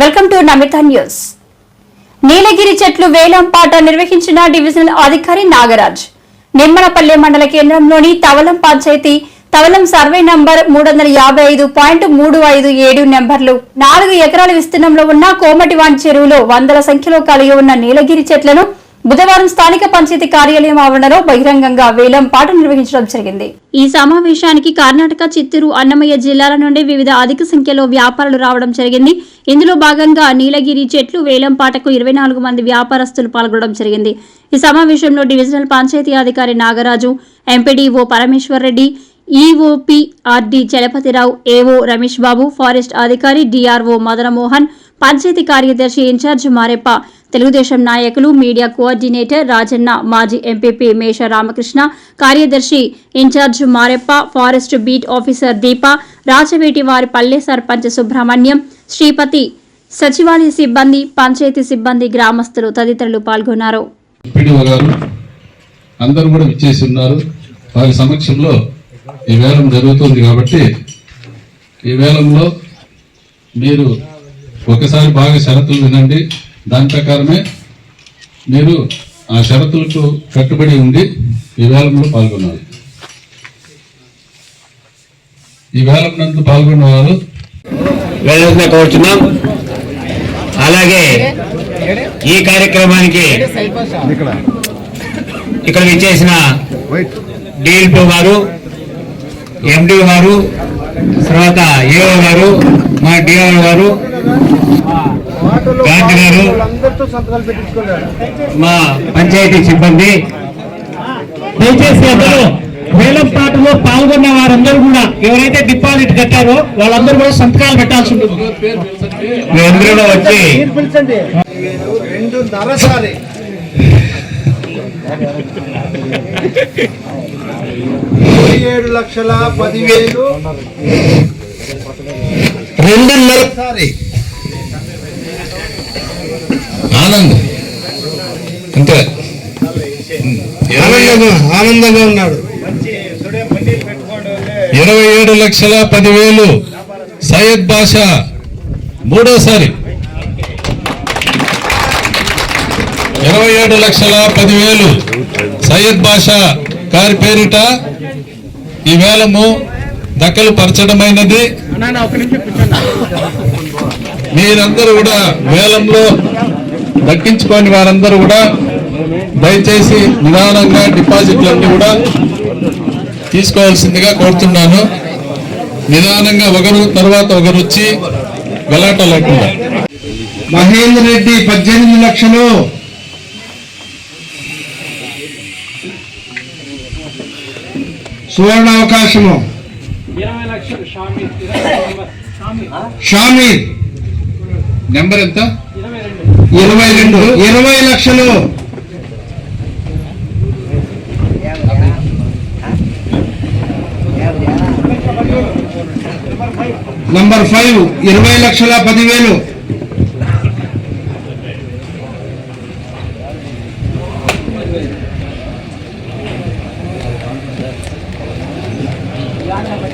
Welcome to Namitha news నీలగిరి చెట్లు వేలంపాట నిర్వహించిన డివిజనల్ అధికారి నాగరాజ్. నిమ్మనపల్లె మండల కేంద్రంలోని తవలం పంచాయతీ తవలం సర్వే నంబర్ మూడు వందల యాభై ఐదు పాయింట్ మూడు ఐదు ఏడు నెంబర్లు నాలుగు ఎకరాల విస్తీర్ణంలో ఉన్న కోమటివాన్ చెరువులో వందల సంఖ్యలో కలిగి ఉన్న నీలగిరి చెట్లను బుధవారం స్థానిక పంచాయతీ కార్యాలయం ఆవరణలో బహిరంగంగా వేలం పాట నిర్వహించడం జరిగింది. ఈ సమావేశానికి కర్ణాటక చిత్తూరు అన్నమయ్య జిల్లాల నుండి వివిధ అధిక సంఖ్యలో వ్యాపారులు రావడం జరిగింది. ఇందులో భాగంగా నీలగిరి చెట్లు వేలంపాటకు ఇరవై నాలుగు మంది వ్యాపారస్తులు పాల్గొనడం జరిగింది. ఈ సమావేశంలో డివిజనల్ పంచాయతీ అధికారి Nagaraju MPDO Parameshwar Reddy EOPRD Chalapathirao AO Ramesh Babu forest అధికారి డిఆర్ఓ మదనమోహన్ పంచాయతీ కార్యదర్శి ఇన్ఛార్జ్ మారెప్ప తెలుగుదేశం నాయకులు మీడియా కోఆర్డినేటర్ రాజన్న మాజీ ఎంపీపీ మేష రామకృష్ణ కార్యదర్శి in-charge Mareppa forest beat officer Deepa Rachaveti వారి పల్లె సర్పంచ్ సుబ్రహ్మణ్యం శ్రీపతి సచివాలయ సిబ్బంది పంచాయతీ సిబ్బంది గ్రామస్తులు తదితరులు పాల్గొన్నారు. అందరూ కూడా విచ్చేసి ఉన్నారు. వారి సమక్షంలో ఈ వేలం జరుగుతుంది కాబట్టి ఈ వేలంలో మీరు ఒకసారి బాగా షరతులు వినండి. దాని ప్రకారమే మీరు ఆ షరతులకు కట్టుబడి ఉండి ఈ వేలంలో పాల్గొన్నారు ఈ వేలం నందు పాల్గొన్న వారు వెళ్ళాల్సిన కోరుతున్నాం అలాగే ఈ కార్యక్రమానికి ఇక్కడ ఇచ్చేసిన డిఎల్పో గారు ఎండి గారు తర్వాత ఏఓ గారు మా డిఆర్ గారు గాంధీ గారు మా పంచాయతీ సిబ్బంది. దయచేసి అందరూ వేలం పాటలో పాల్గొన్న వారందరూ కూడా ఎవరైతే డిపాజిట్ కట్టారో వాళ్ళందరూ కూడా సంతకాలు పెట్టాల్సి ఉంటుంది. వచ్చి ఇరవై ఏడు లక్షల పదివేలు. రెండున్నర సారి ఆనంద్. అంతే. ఆనందంగా ఆనందంగా ఉన్నాడు. ఇరవై ఏడు లక్షల పదివేలు సయ్యద్ బాషా మూడోసారి. ఇరవై ఏడు లక్షల పదివేలు సయ్యద్ బాషా గారి పేరిట ఈ వేలము దక్కలు పరచడమైనది. మీరందరూ కూడా వేలంలో దక్కించుకోని వారందరూ కూడా దయచేసి నిదానంగా డిపాజిట్లన్నీ కూడా తీసుకోవాల్సిందిగా కోరుతున్నాను. నిదానంగా ఒకరు తర్వాత ఒకరు వచ్చి గలాట లేకుండా. మహేందర్ రెడ్డి పద్దెనిమిది లక్షలు. సువర్ణ అవకాశము. షామీర్ నెంబర్ ఎంత? ఇరవై రెండు. ఇరవై లక్షలు. నంబర్ ఫైవ్ ఇరవై లక్షల పదివేలు.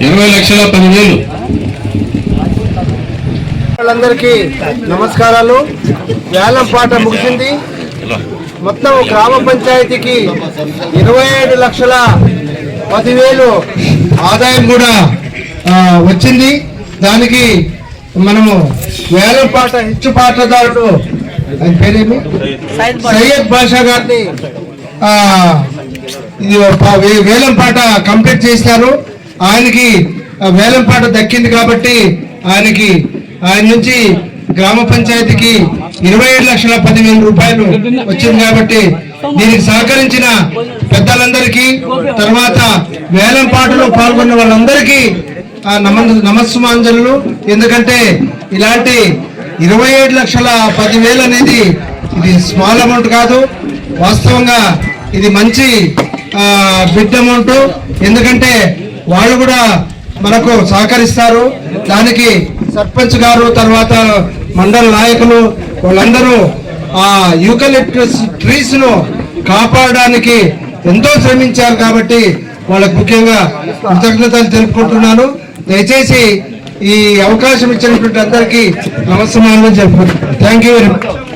ఇరవై లక్షల పదివేలు. వాళ్ళందరికీ నమస్కారాలు. వేలం పాట ముగిసింది. మొత్తం గ్రామ పంచాయతీకి ఇరవై ఏడు లక్షల పదివేలు ఆదాయం కూడా వచ్చింది. దానికి మనము వేలం పాట హెచ్చు పాటదారుడు ఆయన పేరేమి? సయ్యద్ బాషా. గారిని ఇది వేలం పాట కంప్లీట్ చేసినారు ఆయనకి వేలం పాట దక్కింది కాబట్టి ఆయనకి ఆయన నుంచి గ్రామ పంచాయతీకి ఇరవై ఏడు లక్షల పదివేల రూపాయలు వచ్చింది కాబట్టి దీనికి సహకరించిన పెద్దలందరికీ తర్వాత వేలం పాటలో పాల్గొన్న వాళ్ళందరికీ నమ నమస్సుమాంజలు ఎందుకంటే ఇలాంటి ఇరవై ఏడు లక్షల పదివేలు అనేది ఇది స్మాల్ అమౌంట్ కాదు. వాస్తవంగా ఇది మంచి బిడ్ అమౌంట్. ఎందుకంటే వాళ్ళు కూడా మనకు సహకరిస్తారు. దానికి సర్పంచ్ గారు తర్వాత మండల నాయకులు వాళ్ళందరూ ఆ యూకలిప్టస్ ట్రీస్ను కాపాడడానికి ఎంతో శ్రమించారు కాబట్టి వాళ్ళకు ముఖ్యంగా కృతజ్ఞతలు తెలుపుకుంటున్నాను. దయచేసి ఈ అవకాశం ఇచ్చినటువంటి అందరికీ నమస్కారాలు చెప్పుకుంటాను థ్యాంక్ యూ వెరీ మచ్